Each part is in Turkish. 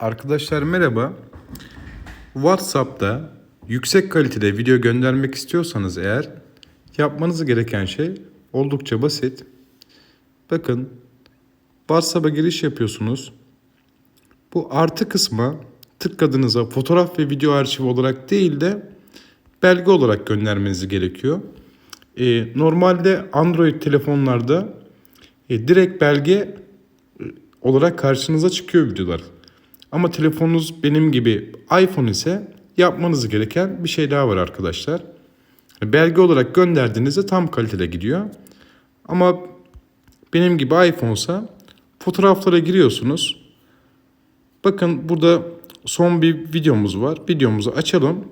Arkadaşlar merhaba. WhatsApp'ta yüksek kalitede video göndermek istiyorsanız eğer yapmanız gereken şey oldukça basit. Bakın WhatsApp'a giriş yapıyorsunuz. Bu artı kısma tıkladığınızda fotoğraf ve video arşivi olarak değil de belge olarak göndermeniz gerekiyor. Ee, normalde Android telefonlarda e, direkt belge e, olarak karşınıza çıkıyor videolar. Ama telefonunuz benim gibi iPhone ise yapmanız gereken bir şey daha var arkadaşlar. Belge olarak gönderdiğinizde tam kalitede gidiyor. Ama benim gibi iPhone ise fotoğraflara giriyorsunuz. Bakın burada son bir videomuz var. Videomuzu açalım.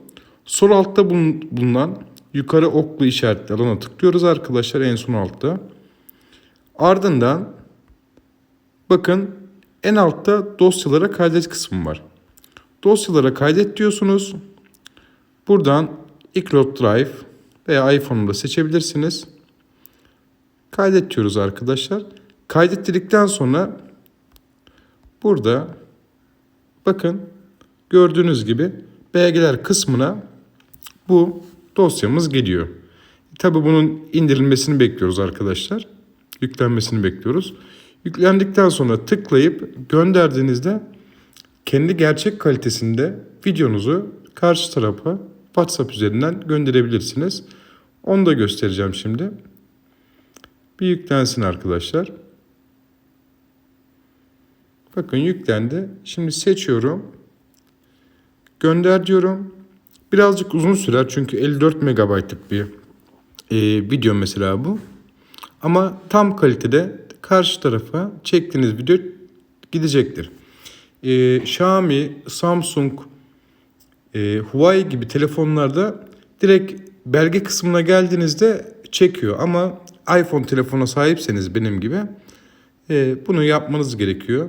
Sol altta bulun- bulunan yukarı oklu işaretli alana tıklıyoruz arkadaşlar en son altta. Ardından bakın en altta dosyalara kaydet kısmı var. Dosyalara kaydet diyorsunuz. Buradan iCloud Drive veya iPhone'u da seçebilirsiniz. Kaydet diyoruz arkadaşlar. Kaydet dedikten sonra burada bakın gördüğünüz gibi belgeler kısmına bu dosyamız geliyor. Tabi bunun indirilmesini bekliyoruz arkadaşlar. Yüklenmesini bekliyoruz. Yüklendikten sonra tıklayıp gönderdiğinizde kendi gerçek kalitesinde videonuzu karşı tarafa WhatsApp üzerinden gönderebilirsiniz. Onu da göstereceğim şimdi. Bir yüklensin arkadaşlar. Bakın yüklendi. Şimdi seçiyorum. Gönder diyorum. Birazcık uzun sürer çünkü 54 megabaytlık bir e, video mesela bu. Ama tam kalitede karşı tarafa çektiğiniz video gidecektir. E, Xiaomi, Samsung, e, Huawei gibi telefonlarda direkt belge kısmına geldiğinizde çekiyor. Ama iPhone telefona sahipseniz benim gibi e, bunu yapmanız gerekiyor.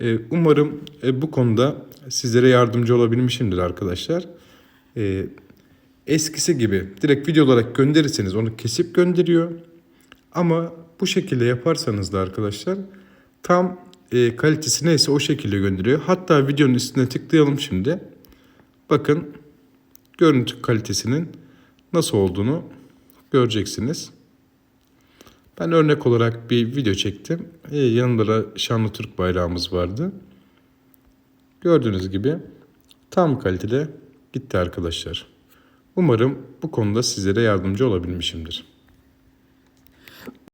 E, umarım e, bu konuda sizlere yardımcı olabilmişimdir arkadaşlar. E, eskisi gibi direkt video olarak gönderirseniz onu kesip gönderiyor. Ama bu şekilde yaparsanız da arkadaşlar tam e, kalitesi neyse o şekilde gönderiyor. Hatta videonun üstüne tıklayalım şimdi. Bakın görüntü kalitesinin nasıl olduğunu göreceksiniz. Ben örnek olarak bir video çektim. E, yanında da şanlı Türk bayrağımız vardı. Gördüğünüz gibi tam kalitede gitti arkadaşlar. Umarım bu konuda sizlere yardımcı olabilmişimdir.